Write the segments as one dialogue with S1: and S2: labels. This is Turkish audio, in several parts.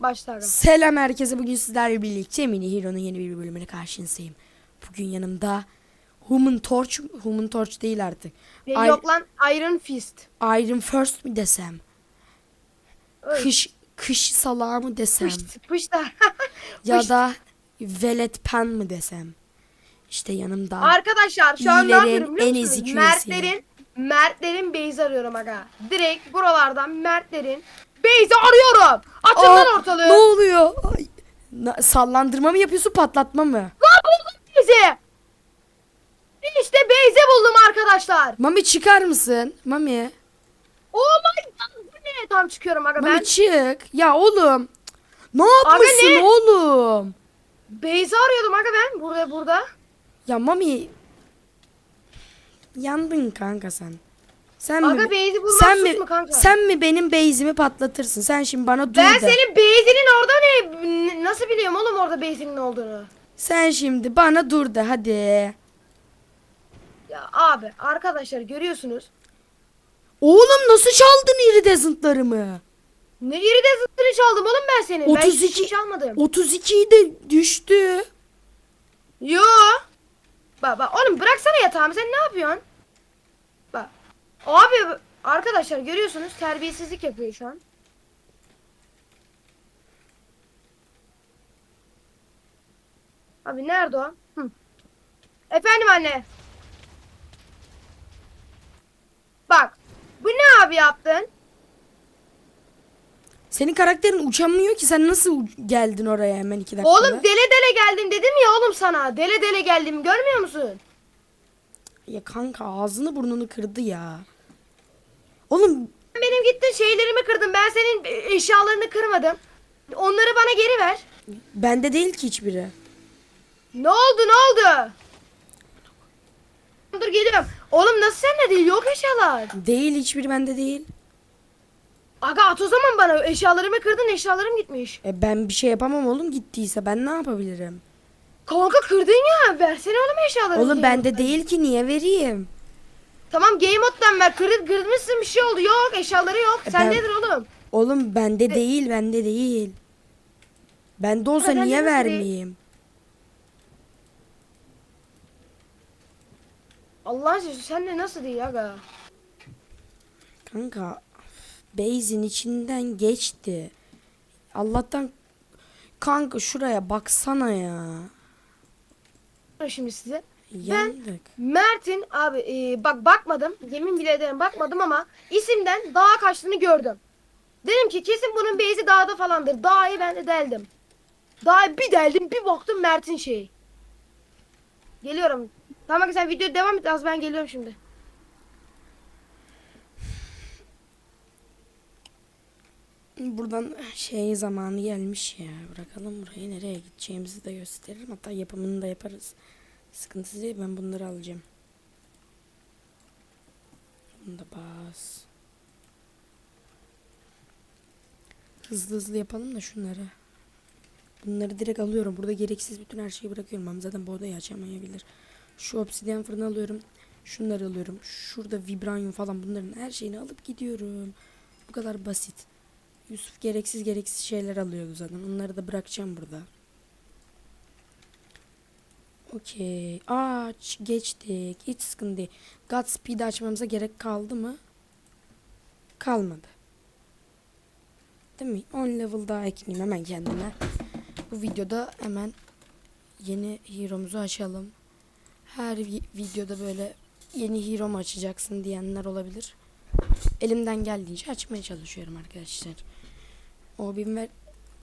S1: Başla aga.
S2: Selam herkese. Bugün sizlerle birlikte Mini Hero'nun yeni bir bölümüne karşınızdayım. Bugün yanımda Human Torch, Human Torch değil artık. Ay-
S1: Yok lan Iron Fist.
S2: Iron First mi desem?
S1: Öyle.
S2: Kış kış salağı mı desem?
S1: Pışt da.
S2: ya da Velet Pen mi desem? İşte yanımda.
S1: Arkadaşlar şu an ne
S2: İyilerin
S1: yapıyorum biliyor
S2: en
S1: musunuz? Mertlerin Mertlerin base arıyorum aga. Direkt buralardan Mertlerin base arıyorum. Açın
S2: Aa,
S1: lan ortalığı.
S2: Ne oluyor? Ay, na- sallandırma mı yapıyorsun patlatma mı?
S1: Lan buldum base'i. İşte base'i buldum arkadaşlar.
S2: Mami çıkar mısın? Mami.
S1: Oh my god bu ne? Tam çıkıyorum aga
S2: Mami
S1: ben.
S2: çık. Ya oğlum. Ne yapmışsın
S1: ne?
S2: oğlum?
S1: Base'i arıyordum aga ben. Burada burada.
S2: Ya Mami. Yandın kanka sen. Sen
S1: Aga
S2: mi?
S1: base'i bulmak
S2: sen mi?
S1: mu kanka?
S2: Sen mi benim base'imi patlatırsın? Sen şimdi bana dur
S1: Ben
S2: de.
S1: senin base'inin orada ne? Nasıl biliyorum oğlum orada base'inin olduğunu?
S2: Sen şimdi bana dur de hadi.
S1: Ya abi arkadaşlar görüyorsunuz.
S2: Oğlum nasıl çaldın iridescentlarımı?
S1: Ne yeri de zıttını çaldım oğlum ben senin. Ben hiçbir
S2: 32
S1: şey çalmadım.
S2: 32'yi de düştü.
S1: Yo. Bak oğlum bıraksana yatağımı sen ne yapıyorsun? Abi arkadaşlar görüyorsunuz terbiyesizlik yapıyor şu an. Abi nerede o? Hı. Efendim anne. Bak. Bu ne abi yaptın?
S2: Senin karakterin uçamıyor ki sen nasıl geldin oraya hemen iki dakikada?
S1: Oğlum dele dele geldim dedim ya oğlum sana. Dele dele geldim görmüyor musun?
S2: Ya kanka ağzını burnunu kırdı ya. Oğlum
S1: Benim gittin şeylerimi kırdın. Ben senin eşyalarını kırmadım. Onları bana geri ver.
S2: bende değil ki hiçbiri.
S1: Ne oldu ne oldu? Dur geliyorum. Oğlum nasıl sende değil yok eşyalar.
S2: Değil hiçbiri bende değil.
S1: Aga at o zaman bana eşyalarımı kırdın eşyalarım gitmiş.
S2: E ben bir şey yapamam oğlum gittiyse ben ne yapabilirim?
S1: Kanka kırdın ya versene oğlum eşyalarımı.
S2: Oğlum bende değil ki niye vereyim?
S1: Tamam game moddan ver kırıp kırmışsın bir şey oldu yok eşyaları yok.
S2: E
S1: Sen
S2: ben-
S1: nedir oğlum?
S2: Oğlum bende değil bende değil. Bende olsa
S1: bende
S2: niye
S1: nasıl değil?
S2: vermeyeyim?
S1: Allah aşkına sen de nasıl değil aga?
S2: Kanka base'in içinden geçti. Allah'tan kanka şuraya baksana ya.
S1: Şimdi size.
S2: Yandık.
S1: Mert'in abi e, bak bakmadım. Yemin bile ederim bakmadım ama isimden dağa kaçtığını gördüm. Dedim ki kesin bunun beyzi dağda falandır. Dağı ben de deldim. Dağı bir deldim bir baktım Mert'in şeyi. Geliyorum. Tamam sen video devam et az ben geliyorum şimdi.
S2: Buradan şey zamanı gelmiş ya. Bırakalım burayı nereye gideceğimizi de gösteririm. Hatta yapımını da yaparız. Sıkıntı değil ben bunları alacağım. Bunu da bas. Hızlı hızlı yapalım da şunları. Bunları direkt alıyorum. Burada gereksiz bütün her şeyi bırakıyorum. Ama zaten bu odayı açamayabilir. Şu obsidyen fırını alıyorum. Şunları alıyorum. Şurada vibranyum falan bunların her şeyini alıp gidiyorum. Bu kadar basit. Yusuf gereksiz gereksiz şeyler alıyordu zaten. Onları da bırakacağım burada. Okey. Aç. Geçtik. Hiç sıkıntı değil. Godspeed açmamıza gerek kaldı mı? Kalmadı. Değil mi? 10 level daha ekleyeyim hemen kendime. Bu videoda hemen yeni hero'muzu açalım. Her vi- videoda böyle yeni hero açacaksın diyenler olabilir. Elimden geldiğince açmaya çalışıyorum arkadaşlar. O bin ver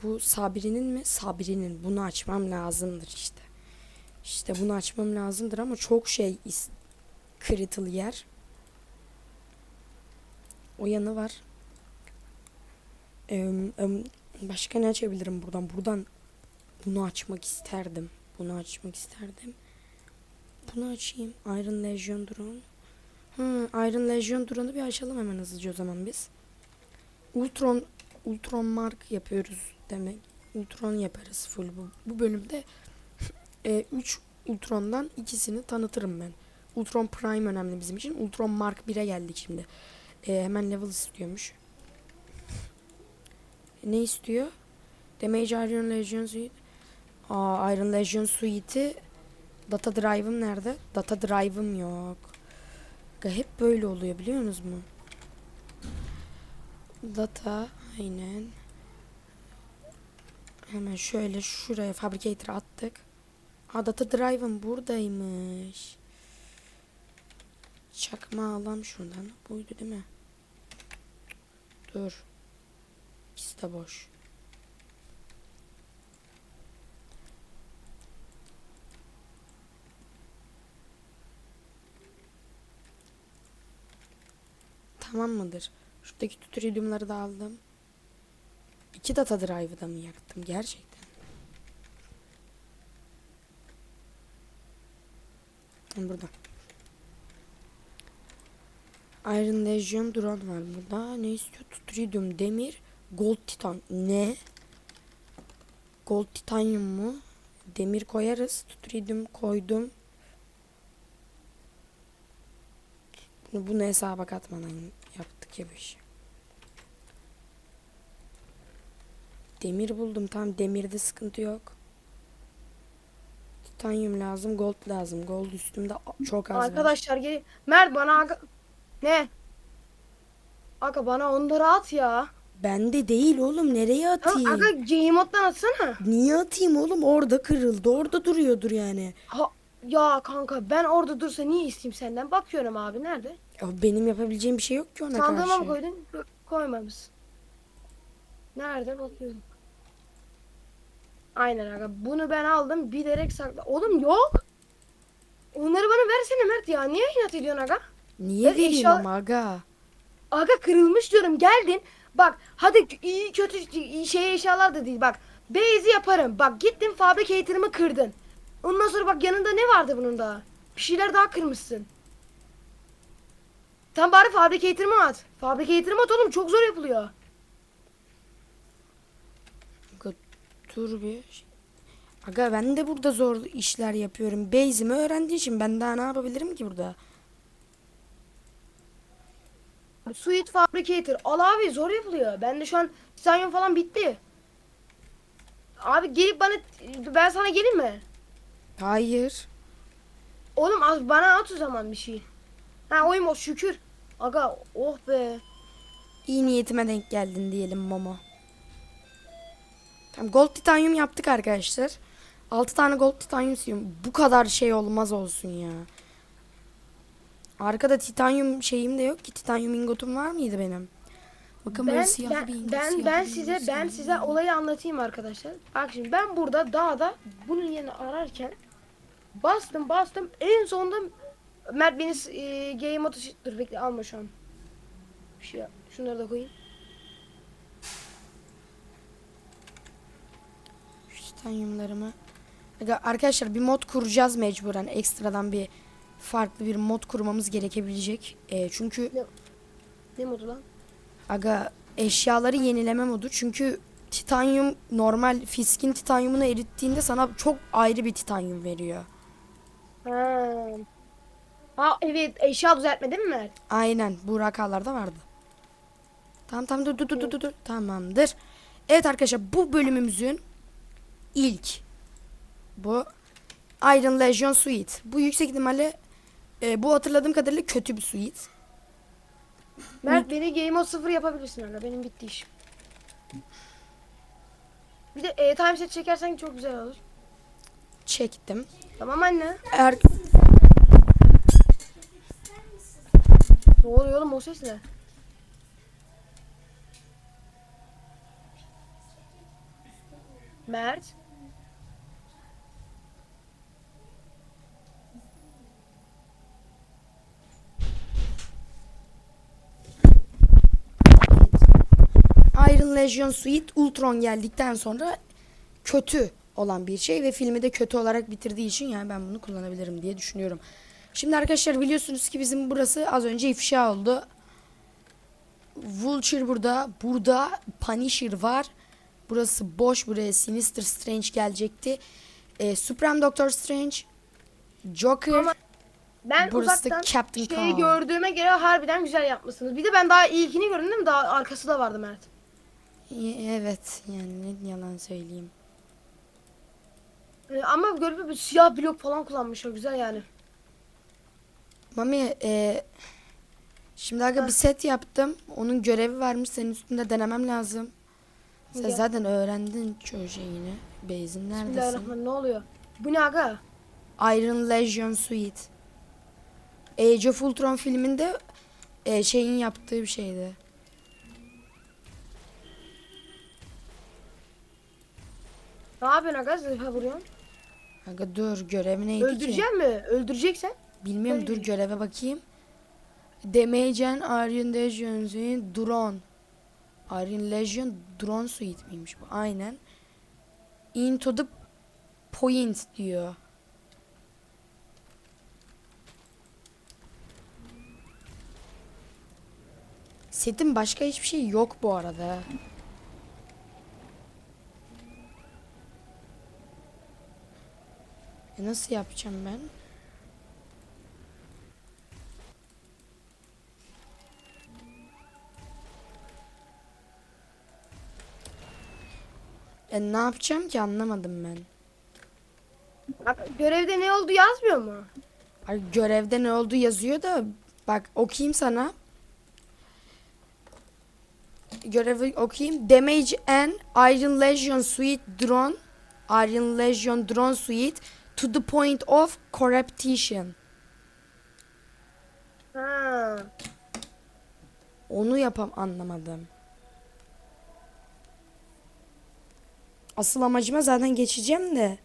S2: bu Sabri'nin mi? Sabri'nin. Bunu açmam lazımdır işte. İşte bunu açmam lazımdır ama çok şey is critical yer. O yanı var. Em, başka ne açabilirim buradan? Buradan bunu açmak isterdim. Bunu açmak isterdim. Bunu açayım. Iron Legion Drone. Hı, Iron Legion Drone'u bir açalım hemen hızlıca o zaman biz. Ultron Ultron Mark yapıyoruz demek. Ultron yaparız full bu, bu bölümde. 3 Ultron'dan ikisini tanıtırım ben. Ultron Prime önemli bizim için. Ultron Mark 1'e geldik şimdi. E, hemen level istiyormuş. Ne istiyor? Damage Iron Legion Suite. Aa Iron Legion Suite'i Data Drive'ım nerede? Data Drive'ım yok. Hep böyle oluyor biliyor musunuz mu? Data aynen. Hemen şöyle şuraya Fabricator attık. Aa Data Drive'ım buradaymış. Çakma alam şuradan. Buydu değil mi? Dur. İkisi de boş. Tamam mıdır? Şuradaki tutorial'ımları da aldım. İki data drive'ı da mı yaktım gerçekten? Burada. Iron Legion drone var burada. Ne istiyor? Tritium, demir, gold titan. Ne? Gold titanyum mu? Demir koyarız. Tritium koydum. Bunu, bunu hesaba katmadan yaptık ya bu işi. Demir buldum. Tamam demirde sıkıntı yok. Titanyum lazım, gold lazım. Gold üstümde çok az var.
S1: Arkadaşlar gel. Mert bana aga... Ne? Aga bana onları at ya.
S2: Bende değil oğlum. Nereye atayım?
S1: aga game moddan atsana.
S2: Niye atayım oğlum? Orada kırıldı. Orada duruyordur yani.
S1: Ha, ya kanka ben orada dursa niye isteyeyim senden? Bakıyorum abi nerede?
S2: Ya benim yapabileceğim bir şey yok ki ona
S1: Sandığıma
S2: karşı.
S1: mı koydun? Koymamışsın. Nerede bakıyorum. Aynen aga. Bunu ben aldım bilerek sakla. Oğlum yok. Onları bana versene Mert ya. Niye inat ediyorsun aga?
S2: Niye vereyim
S1: eşya-
S2: ama aga?
S1: Aga kırılmış diyorum geldin. Bak hadi iyi kötü şey eşyalar da değil bak. Beyzi yaparım. Bak gittin fabrikator'ımı kırdın. Ondan sonra bak yanında ne vardı bunun da? Bir şeyler daha kırmışsın. Tam bari fabrikator'ımı at. Fabrikator'ımı at oğlum çok zor yapılıyor.
S2: Aga, dur bir. Aga ben de burada zor işler yapıyorum. Base'imi öğrendiği için ben daha ne yapabilirim ki burada?
S1: Sweet Fabricator. Al abi zor yapılıyor. Ben de şu an titanyum falan bitti. Abi gelip bana ben sana geleyim mi?
S2: Hayır.
S1: Oğlum az bana at o zaman bir şey. Ha oyum o şükür. Aga oh be.
S2: İyi niyetime denk geldin diyelim Momo. Tamam gold titanyum yaptık arkadaşlar. 6 tane gold titanyum istiyorum. Bu kadar şey olmaz olsun ya. Arkada titanyum şeyim de yok ki. Titanyum ingotum var mıydı benim? Bakın böyle
S1: Ben
S2: siyahlı
S1: ben
S2: bir ingot.
S1: ben,
S2: siyahlı
S1: ben
S2: bir
S1: size
S2: ingot,
S1: ben size
S2: bir
S1: olayı anlatayım arkadaşlar. Bak şimdi ben burada dağda bunun yerini ararken bastım bastım en sonunda Mert beni e, game modu dur bekle alma şu an. Bir şey yap. Şunları da koyayım.
S2: Şu titanyumlarımı. Arkadaşlar bir mod kuracağız mecburen. Ekstradan bir farklı bir mod kurmamız gerekebilecek. Ee, çünkü
S1: Ne modu lan?
S2: Aga eşyaları yenileme modu. Çünkü titanyum normal fiskin titanyumunu erittiğinde sana çok ayrı bir titanyum veriyor.
S1: Ha. Ha evet eşya düzeltme değil mi?
S2: Aynen bu rakalarda vardı. Tamam tamam dur dur dur, dur dur. Tamamdır. Evet arkadaşlar bu bölümümüzün ilk bu Iron Legion Suite. Bu yüksek ihtimalle e, bu hatırladığım kadarıyla kötü bir suite.
S1: Mert beni game mode 0 yapabilirsin hala benim bitti işim. Bir de e, time set çekersen çok güzel olur.
S2: Çektim.
S1: Tamam anne.
S2: Eğer
S1: Ne oluyor oğlum o ses ne? Mert.
S2: Iron Legion Suite Ultron geldikten sonra kötü olan bir şey ve filmi de kötü olarak bitirdiği için yani ben bunu kullanabilirim diye düşünüyorum. Şimdi arkadaşlar biliyorsunuz ki bizim burası az önce ifşa oldu. Vulture burada, burada Punisher var. Burası boş, buraya Sinister Strange gelecekti. Ee, Supreme Doctor Strange, Joker.
S1: Ama Ben
S2: Burası
S1: uzaktan
S2: Captain
S1: şeyi
S2: Carl.
S1: gördüğüme göre harbiden güzel yapmışsınız. Bir de ben daha ilkini gördüm değil mi? Daha arkası da vardı Mert.
S2: Evet yani ne yalan söyleyeyim.
S1: Ee, ama görüp bir siyah blok falan kullanmışlar. Güzel yani.
S2: Mami e, şimdi aga bir set yaptım. Onun görevi varmış. Senin üstünde denemem lazım. Sen
S1: Gel.
S2: zaten öğrendin çoğu şeyini. Base'in neredesin?
S1: Ne oluyor? Bu ne aga?
S2: Iron Legion Suite. Age of Ultron filminde e, şeyin yaptığı bir şeydi.
S1: Ne yapıyorsun aga? Zırha vuruyorsun.
S2: Aga dur görevi neydi ki?
S1: Öldürecek mi? Öldüreceksen.
S2: Bilmiyorum dur göreve bakayım. And Iron Legion Suite Drone. Iron Legion Drone Suite miymiş bu? Aynen. Into the point diyor. Setin başka hiçbir şey yok bu arada. E nasıl yapacağım ben? E ne yapacağım ki anlamadım ben.
S1: Bak görevde ne oldu yazmıyor mu?
S2: Ay, görevde ne oldu yazıyor da bak okuyayım sana. Görevi okuyayım. Damage and Iron Legion Suite Drone. Iron Legion Drone Suite to the point of corruption.
S1: Ha.
S2: Onu yapam anlamadım. Asıl amacıma zaten geçeceğim de.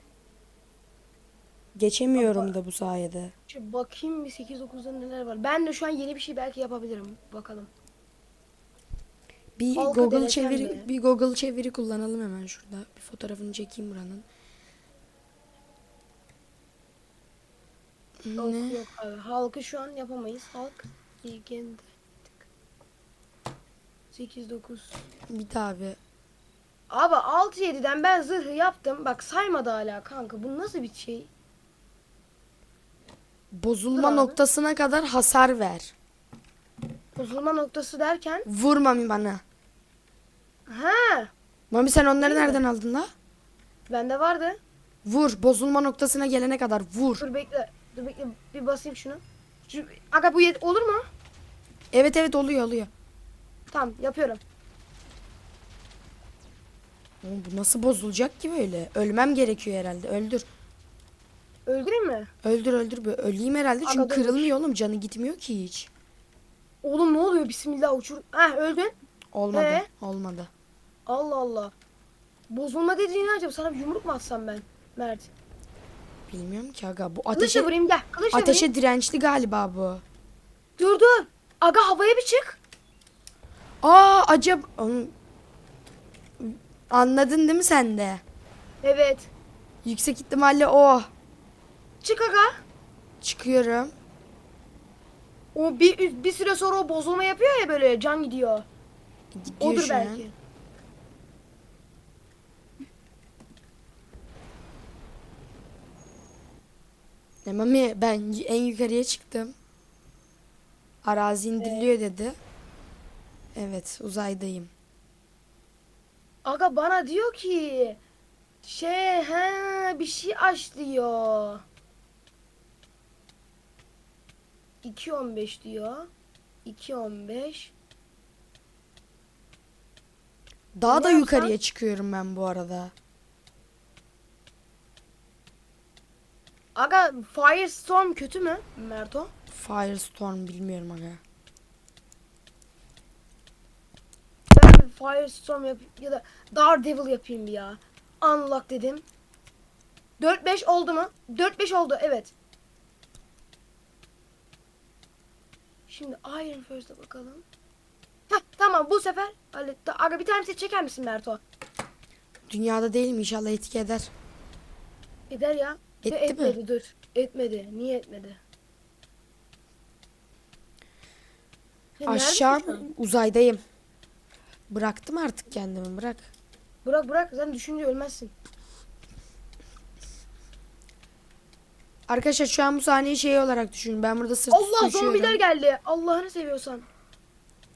S2: Geçemiyorum da bu sayede.
S1: Şu bakayım bir 8-9'da neler var. Ben de şu an yeni bir şey belki yapabilirim. Bakalım.
S2: Bir
S1: Halka
S2: Google çeviri
S1: mi?
S2: bir Google çeviri kullanalım hemen şurada. Bir fotoğrafını çekeyim buranın.
S1: Yok
S2: Ne?
S1: yok abi. Halkı şu an yapamayız. Halk weekend 8-9
S2: Bir daha bir.
S1: Abi 6-7'den ben zırhı yaptım. Bak saymadı hala kanka. Bu nasıl bir şey?
S2: Bozulma
S1: abi.
S2: noktasına kadar hasar ver.
S1: Bozulma noktası derken.
S2: Vur Mami bana.
S1: Ha,
S2: Mami sen onları
S1: Değil mi?
S2: nereden aldın la?
S1: bende vardı.
S2: Vur. Bozulma noktasına gelene kadar vur.
S1: Dur bekle. Dur bekle. Bir basayım şunu. Şu, aga bu yet olur mu?
S2: Evet evet oluyor oluyor.
S1: Tamam yapıyorum.
S2: Oğlum bu nasıl bozulacak ki böyle? Ölmem gerekiyor herhalde. Öldür.
S1: Öldüreyim mi?
S2: Öldür öldür. Böyle öleyim herhalde çünkü
S1: Aga,
S2: kırılmıyor oğlum. Canı gitmiyor ki hiç.
S1: Oğlum ne oluyor? Bismillah uçur. Heh öldün.
S2: Olmadı.
S1: Ee?
S2: Olmadı.
S1: Allah Allah. Bozulma dediğin ne acaba? Sana bir yumruk mu atsam ben? Mert.
S2: Bilmiyorum ki aga. Bu
S1: Kılıçla
S2: ateşe
S1: vurayım gel. Kılıçla vurayım.
S2: ateşe dirençli galiba bu.
S1: Dur dur. Aga havaya bir çık.
S2: Aa acaba Oğlum, anladın değil mi sen de?
S1: Evet.
S2: Yüksek ihtimalle o.
S1: Çık aga.
S2: Çıkıyorum.
S1: O bir, bir süre sonra o bozulma yapıyor ya böyle can gidiyor.
S2: Gidiyor
S1: Odur
S2: şu an.
S1: belki.
S2: Ne mami ben en yukarıya çıktım. Arazi indiriliyor dedi. Evet uzaydayım.
S1: Aga bana diyor ki şey he bir şey aç diyor. 2.15 diyor. 2.15
S2: Daha
S1: Ne
S2: da
S1: yapsan?
S2: yukarıya çıkıyorum ben bu arada.
S1: Aga Firestorm kötü mü Merto?
S2: Firestorm bilmiyorum aga.
S1: Ben Firestorm yap ya da Daredevil yapayım bir ya. Unlock dedim. 4-5 oldu mu? 4-5 oldu evet. Şimdi Iron First'e bakalım. Heh, tamam bu sefer halletti. Aga bir tanesi çeker misin Merto?
S2: Dünyada değilim inşallah etki eder.
S1: Eder ya.
S2: Etti mi?
S1: etmedi dur. Etmedi. Niye etmedi? Ya
S2: Aşağı
S1: neredesin
S2: uzaydayım. Bıraktım artık kendimi bırak.
S1: Bırak bırak sen düşünce ölmezsin.
S2: Arkadaşlar şu an bu sahneyi şey olarak düşünün. Ben burada sırt
S1: Allah
S2: düşüyorum.
S1: zombiler geldi. Allah'ını seviyorsan.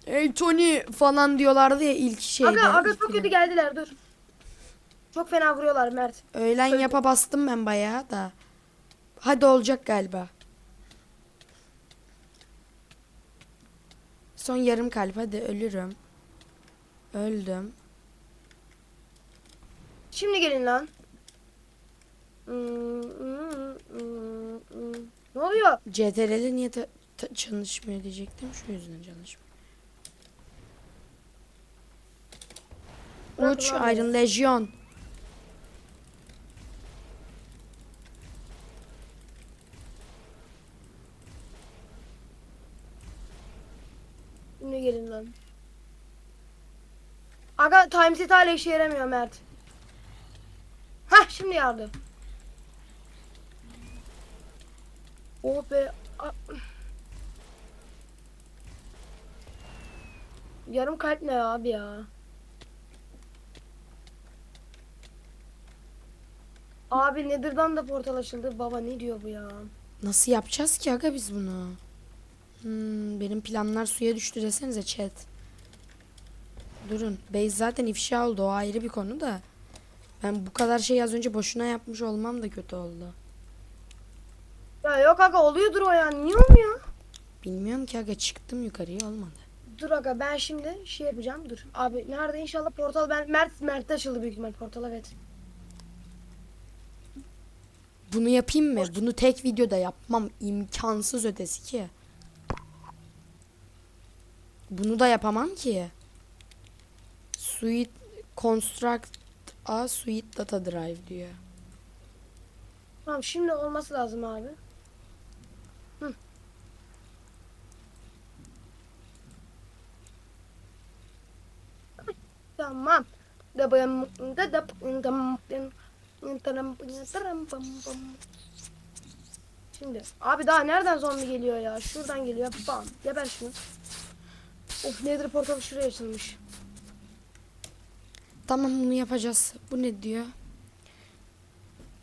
S2: Ey Tony falan diyorlardı ya ilk şeyde.
S1: aga aga çok kötü geldiler dur. Çok fena vuruyorlar Mert.
S2: Öğlen yapa bastım ben bayağı da. Hadi olacak galiba. Son yarım kalp hadi ölürüm. Öldüm.
S1: Şimdi gelin lan. Hmm, hmm, hmm, hmm. Ne oluyor?
S2: CTRL'de niye ta- ta- çalışmıyor diyecektim. Şu yüzden çalışmıyor. Uç Iron Legion.
S1: Şimdi gelin lan. Aga time set hala işe yaramıyor Mert. Hah şimdi yardı. Oh be. Yarım kalp ne abi ya? Abi Nether'dan da portal açıldı. Baba ne diyor bu ya?
S2: Nasıl yapacağız ki aga biz bunu? Hmm, benim planlar suya düştü desenize chat. Durun. Base zaten ifşa oldu. O ayrı bir konu da. Ben bu kadar şey az önce boşuna yapmış olmam da kötü oldu.
S1: Ya yok aga oluyordur o ya. Niye olmuyor?
S2: Bilmiyorum ki aga çıktım yukarıya olmadı.
S1: Dur aga ben şimdi şey yapacağım dur. Abi nerede inşallah portal ben Mert Mert'te açıldı büyük ihtimal portal evet.
S2: Bunu yapayım mı? Bunu tek videoda yapmam imkansız ötesi ki. Bunu da yapamam ki. Suite construct a suite data drive diyor.
S1: Tamam şimdi olması lazım abi. Hı. Tamam. Şimdi abi daha nereden zombi geliyor ya? Şuradan geliyor. Bam. Geber şunu. Of nedir portal şuraya açılmış.
S2: Tamam bunu yapacağız. Bu ne diyor?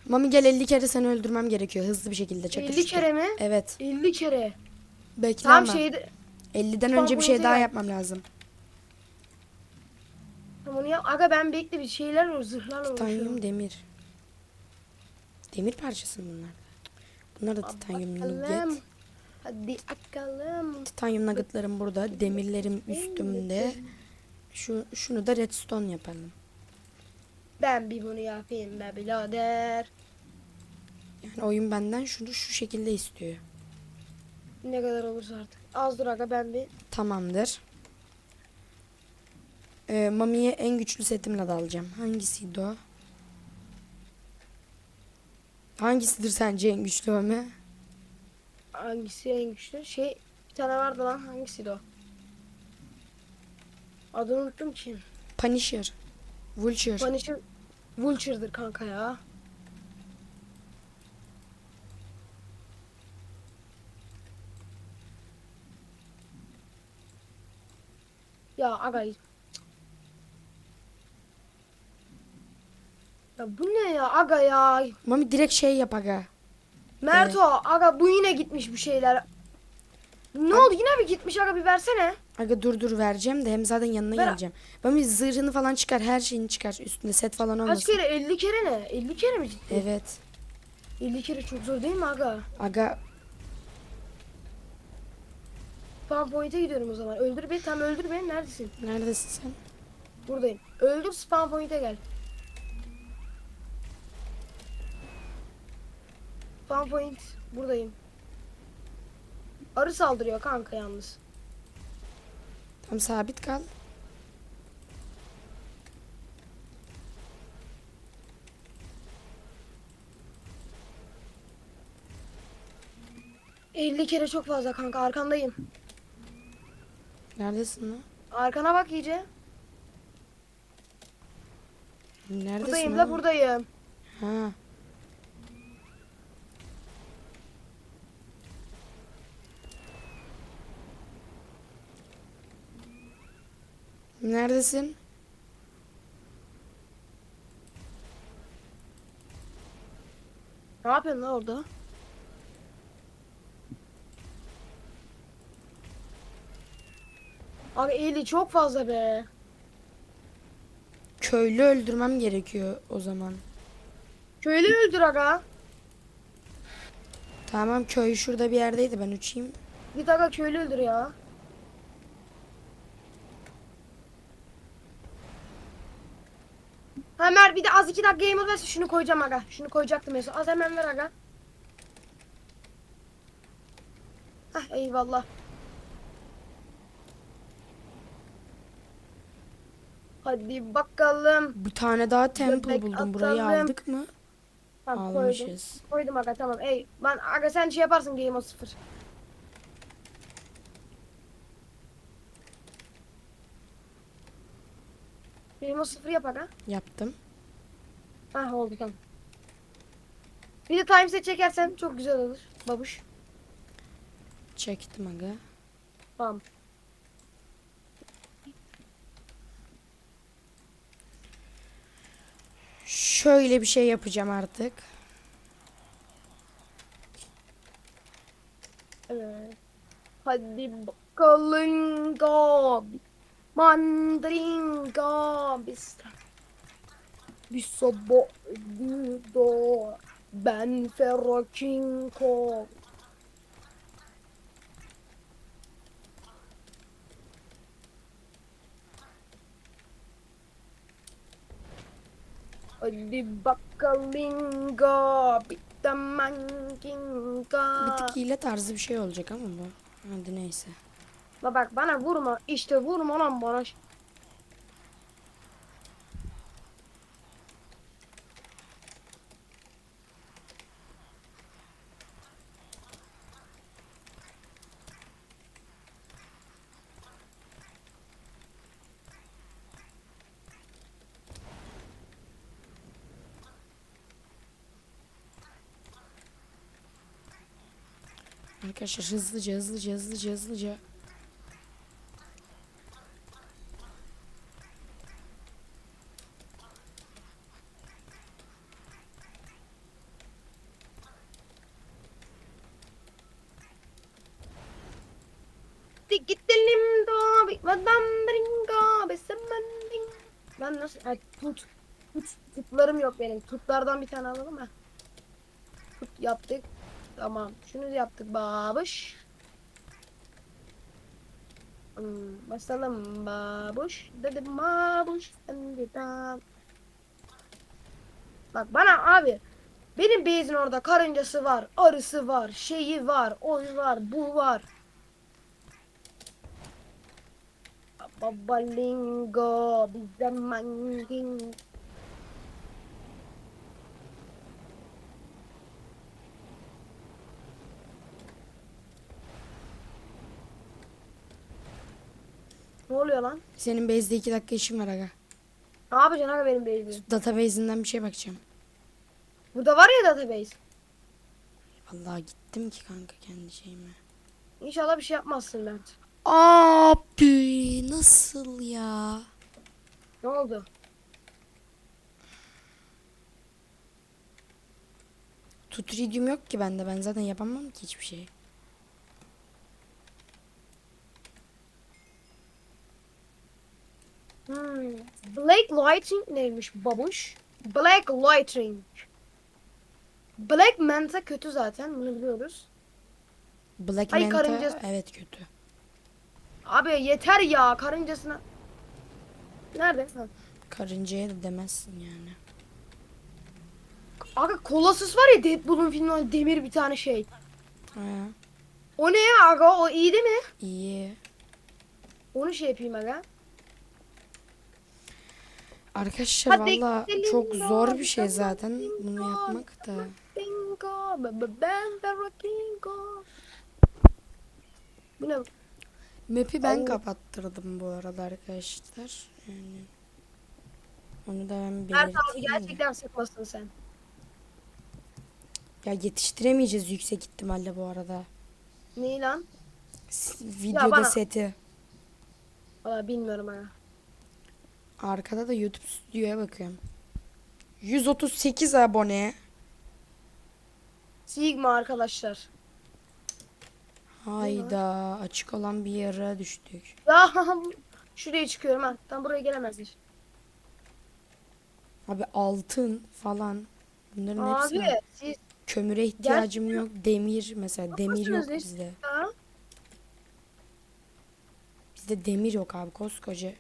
S2: Mami gel 50 kere seni öldürmem gerekiyor hızlı bir şekilde. Çakır
S1: 50
S2: çukur.
S1: kere mi?
S2: Evet.
S1: 50 kere.
S2: Bekle
S1: Tam
S2: ama.
S1: şeyde
S2: 50'den
S1: Tamam,
S2: önce bir şey daha
S1: yap.
S2: yapmam lazım.
S1: Tamam yap. Aga ben bekle bir şeyler var zırhlarla
S2: Titanyum
S1: uğraşıyorum.
S2: demir. Demir parçası bunlar? Bunlar da titanyum nugget.
S1: Hadi bakalım.
S2: Titanyum nuggetlarım burada. Demirlerim üstümde. Şu şunu da redstone yapalım.
S1: Ben bir bunu yapayım be birader.
S2: Yani oyun benden şunu şu şekilde istiyor.
S1: Ne kadar olursa artık. Az dur aga ben bir.
S2: Tamamdır. Ee, Mami'ye en güçlü setimle dalacağım. Hangisiydi o? Hangisidir sence en güçlü Mami?
S1: Hangisi en güçlü? Şey bir tane vardı lan hangisiydi o? Adını unuttum ki.
S2: Punisher. Vulture.
S1: Punisher Vulture'dır kanka ya. Ya aga. Ya bu ne ya aga ya.
S2: Mami direkt şey yap aga.
S1: Merto aga bu yine gitmiş bir şeyler. Ne oldu yine mi gitmiş aga bir versene.
S2: Aga dur dur vereceğim de hem zaten yanına
S1: Ver-
S2: geleceğim. Mami zırhını falan çıkar her şeyini çıkar. Üstünde set falan
S1: Kaç
S2: olmasın.
S1: kere 50 kere ne? 50 kere mi ciddi?
S2: Evet.
S1: 50 kere çok zor değil mi aga?
S2: Aga
S1: Spam point'e gidiyorum o zaman. Öldür beni. Tam öldür beni. Neredesin?
S2: neredesin sen?
S1: Buradayım. Öldür spam point'e gel. Spam point. Buradayım. Arı saldırıyor kanka yalnız.
S2: Tam sabit kal.
S1: ...50 kere çok fazla kanka arkandayım.
S2: Neredesin lan?
S1: Arkana bak iyice.
S2: Neredesin
S1: Buradayım
S2: lan?
S1: la buradayım.
S2: Ha. Neredesin?
S1: Ne yapıyorsun la orada? Aga 50 çok fazla be.
S2: Köylü öldürmem gerekiyor o zaman.
S1: Köylü öldür aga.
S2: Tamam köy şurada bir yerdeydi ben uçayım.
S1: Git aga köylü öldür ya. Bir de az iki dakika game versin şunu koyacağım aga. Şunu koyacaktım mesela. Az hemen ver aga. Hah eyvallah. Hadi bakalım.
S2: Bir tane daha temple
S1: Göbek
S2: buldum. Burayı
S1: atalım.
S2: aldık mı?
S1: Tamam koydum.
S2: Almışız.
S1: Koydum aga tamam. Ey ben aga sen şey yaparsın game of 0. Game of 0 yap aga.
S2: Yaptım.
S1: Hah oldu tamam. Bir de timeset çekersen çok güzel olur. Babuş.
S2: Çektim aga.
S1: Tamam.
S2: Şöyle bir şey yapacağım artık.
S1: Evet. Hadi bakalım go. Mandarin go. Biz bir sabah do. Ben Kong. Hadi bakalım go. Bir
S2: tık hile tarzı bir şey olacak ama bu. Hadi neyse.
S1: Bak bana vurma. İşte vurma lan bana.
S2: Arkadaşlar hızlıca hızlıca hızlıca hızlıca.
S1: Gidelim da bir madam bringa besemending. Ben nasıl ha, tut tut tutlarım yok benim. Tutlardan bir tane alalım ha. Tut yaptık. Tamam. Şunu yaptık babuş. Hmm, basalım babuş. Dedim babuş. Bak bana abi. Benim base'in orada karıncası var, arısı var, şeyi var, oy var, bu var. Babalingo, bize manging. Ne oluyor lan?
S2: Senin base'de 2 dakika işim var aga.
S1: Ne yapacaksın aga benim base'im?
S2: Database'inden bir şey bakacağım.
S1: Burada var ya database.
S2: Vallahi gittim ki kanka kendi şeyime.
S1: İnşallah bir şey yapmazsın Mert.
S2: Abi nasıl ya?
S1: Ne oldu?
S2: Tutridium yok ki bende. Ben zaten yapamam ki hiçbir şey.
S1: Hmm. Black Lighting neymiş babuş? Black Lighting. Black Manta kötü zaten bunu biliyoruz.
S2: Black
S1: Ay,
S2: Manta
S1: karıncası.
S2: evet kötü.
S1: Abi yeter ya karıncasına. Nerede? Ha.
S2: Karıncaya da demezsin yani.
S1: Aga kolasız var ya Deadpool'un filminde demir bir tane şey.
S2: Ha,
S1: O ne ya aga o iyi değil mi?
S2: iyi.
S1: Onu şey yapayım aga.
S2: Arkadaşlar
S1: Hadi
S2: valla
S1: gidelim
S2: çok
S1: ya,
S2: zor bir şey zaten
S1: ya.
S2: bunu yapmak da.
S1: Bu ne?
S2: Map'i ben
S1: Allah.
S2: kapattırdım bu arada arkadaşlar. Yani onu da ben
S1: Mert abi
S2: belirteyim
S1: gerçekten sıkmasın sen.
S2: Ya yetiştiremeyeceğiz yüksek ihtimalle bu arada.
S1: Neyi lan?
S2: Videoda
S1: bana-
S2: seti.
S1: Valla bilmiyorum aga.
S2: Arkada da YouTube stüdyoya bakıyorum. 138 abone.
S1: Sigma arkadaşlar.
S2: Hayda açık olan bir yere düştük.
S1: Ya şuraya çıkıyorum ha. Tam buraya gelemezler.
S2: Abi altın falan. Bunların
S1: Abi
S2: var.
S1: siz
S2: Kömüre ihtiyacım yok. Demir mesela demir yok bizde.
S1: ya.
S2: Bizde demir yok abi koskoca.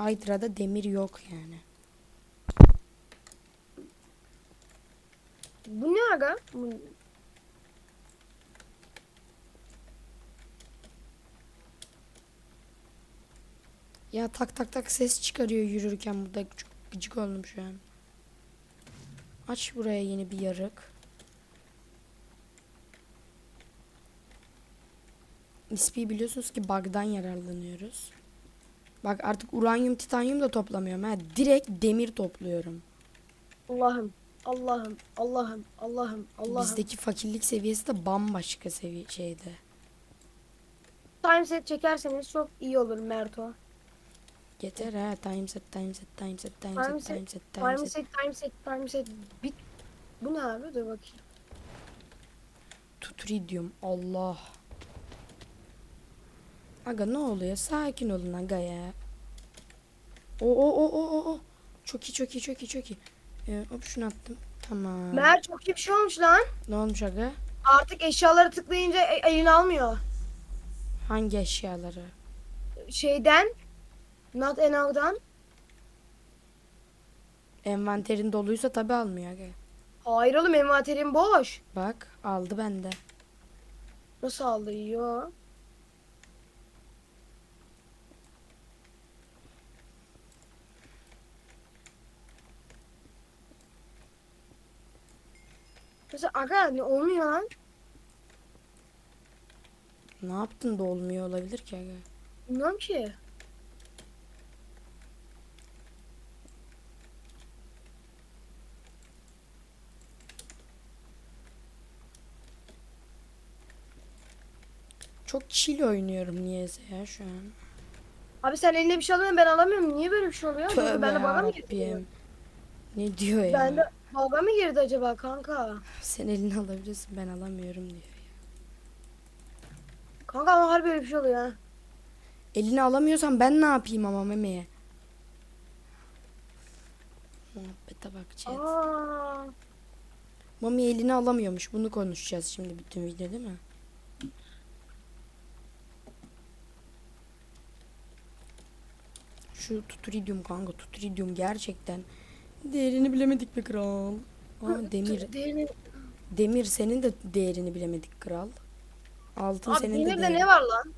S2: Hydra'da demir yok yani.
S1: Bu ne aga? Bu...
S2: Ya tak tak tak ses çıkarıyor yürürken burada çok gıcık oldum şu an. Aç buraya yeni bir yarık. İSP'yi biliyorsunuz ki bug'dan yararlanıyoruz. Bak artık uranyum titanyum da toplamıyorum ha. Direkt demir topluyorum.
S1: Allah'ım. Allah'ım. Allah'ım. Allah'ım. Allah'ım.
S2: Bizdeki fakirlik seviyesi de bambaşka seviye şeyde.
S1: Timeset çekerseniz çok iyi olur Merto.
S2: Yeter ha. Time set, time set, time set, time set,
S1: Time set,
S2: time set, time set.
S1: Timeset, timeset, timeset. Bit. Bu ne abi? Dur bakayım.
S2: Tutridium. Allah. Aga ne oluyor? Sakin olun aga ya. O o o o o. Çok iyi çok iyi çok iyi çok iyi. Ee, hop şunu attım. Tamam.
S1: Mer çok iyi bir şey olmuş lan.
S2: ne olmuş aga?
S1: Artık eşyaları tıklayınca e- elini almıyor.
S2: Hangi eşyaları?
S1: Şeyden. Not Enow'dan.
S2: Envanterin doluysa tabi almıyor aga.
S1: Hayır oğlum envanterim boş.
S2: Bak aldı bende.
S1: Nasıl aldı? Yo. Mesela aga ne olmuyor lan?
S2: Ne yaptın da olmuyor olabilir ki aga.
S1: Bilmiyorum ki.
S2: Çok chill oynuyorum niyeyse ya şu an.
S1: Abi sen eline bir şey alıyorsun ben alamıyorum. Niye böyle bir şey oluyor?
S2: Tövbe
S1: ben de baga mı
S2: yarabbim. Ne diyor ya?
S1: Ben de baga mı girdi acaba kanka?
S2: Sen elini alabilirsin ben alamıyorum diyor.
S1: Kanka ama harbi böyle bir şey oluyor ha.
S2: Elini alamıyorsan ben ne yapayım ama memeye? Muhabbete bak chat.
S1: Aa,
S2: Mami elini alamıyormuş. Bunu konuşacağız şimdi bütün video değil mi? Şu tutridium kanka tutridium gerçekten değerini bilemedik be kral. Aa, demir
S1: Değerini...
S2: demir senin de değerini bilemedik kral. Altın
S1: Abi
S2: senin de
S1: demirde
S2: değerini.
S1: ne var lan?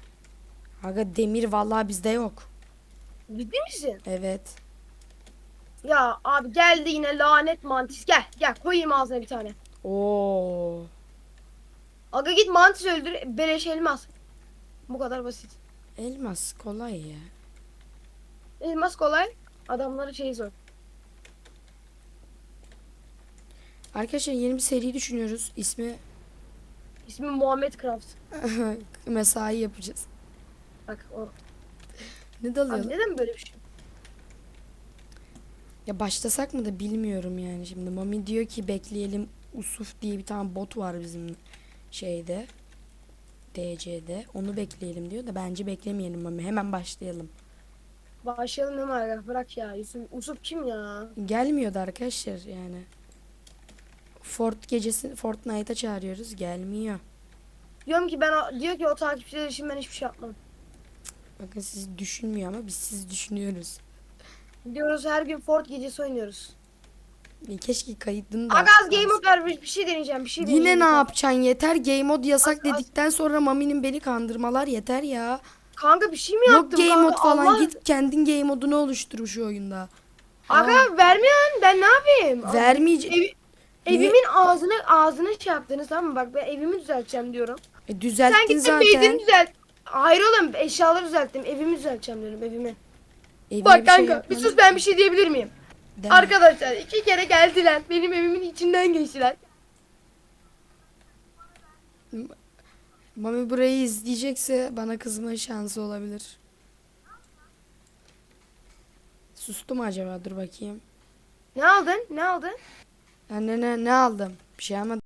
S2: Aga demir vallahi bizde yok.
S1: Ciddi misin?
S2: Evet.
S1: Ya abi geldi yine lanet mantis. Gel gel koyayım ağzına bir tane.
S2: Oo.
S1: Aga git mantis öldür beleş elmas. Bu kadar basit.
S2: Elmas kolay ya.
S1: Elmas kolay. Adamları şey zor.
S2: Arkadaşlar yeni bir seri düşünüyoruz. İsmi
S1: İsmi Muhammed Craft.
S2: mesai yapacağız.
S1: Bak o.
S2: Ne
S1: Abi
S2: dalayalım?
S1: neden böyle bir şey?
S2: Ya başlasak mı da bilmiyorum yani şimdi. Mami diyor ki bekleyelim. Usuf diye bir tane bot var bizim şeyde. DC'de. Onu bekleyelim diyor da bence beklemeyelim Mami. Hemen başlayalım.
S1: Başlayalım hemen. Bırak ya. Yusuf, Yusuf kim ya?
S2: Gelmiyordu arkadaşlar yani. Fort gecesi Fortnite'a çağırıyoruz. Gelmiyor.
S1: Diyorum ki ben diyor ki o takipçiler için ben hiçbir şey yapmam.
S2: Bakın siz düşünmüyor ama biz siz düşünüyoruz.
S1: Diyoruz her gün Ford gecesi oynuyoruz.
S2: E, Keşke kayıtını da
S1: Agaz Game Mode ver bir şey deneyeceğim. Bir şey deneyeceğim.
S2: Yine ne yapacaksın? Yeter game mode yasak
S1: Az- az-
S2: dedikten sonra Mami'nin beni kandırmalar yeter ya.
S1: Kanka bir şey mi
S2: Yok
S1: yaptım
S2: game
S1: kanka?
S2: mode falan
S1: Allah-
S2: git kendin game modunu oluştur şu oyunda.
S1: Aga vermiyorsun ben ne yapayım?
S2: Vermeyecek.
S1: Ev- evimin ağzını ağzını şey yaptınız tamam mı? Bak ben evimi düzelteceğim diyorum.
S2: E,
S1: Sen
S2: düzelttin
S1: gittin
S2: zaten.
S1: beydini düzelt. Hayır oğlum eşyaları düzelttim. Evimi düzelteceğim diyorum evimi.
S2: Evine
S1: Bak
S2: bir şey
S1: kanka bir sus ben bir şey diyebilir miyim?
S2: Deme.
S1: Arkadaşlar iki kere geldiler. Benim evimin içinden geçtiler.
S2: Mami burayı izleyecekse bana kızma şansı olabilir. Sustu mu acaba? Dur bakayım.
S1: Ne aldın? Ne aldın?
S2: Anne ne, ne aldım? Bir şey almadım.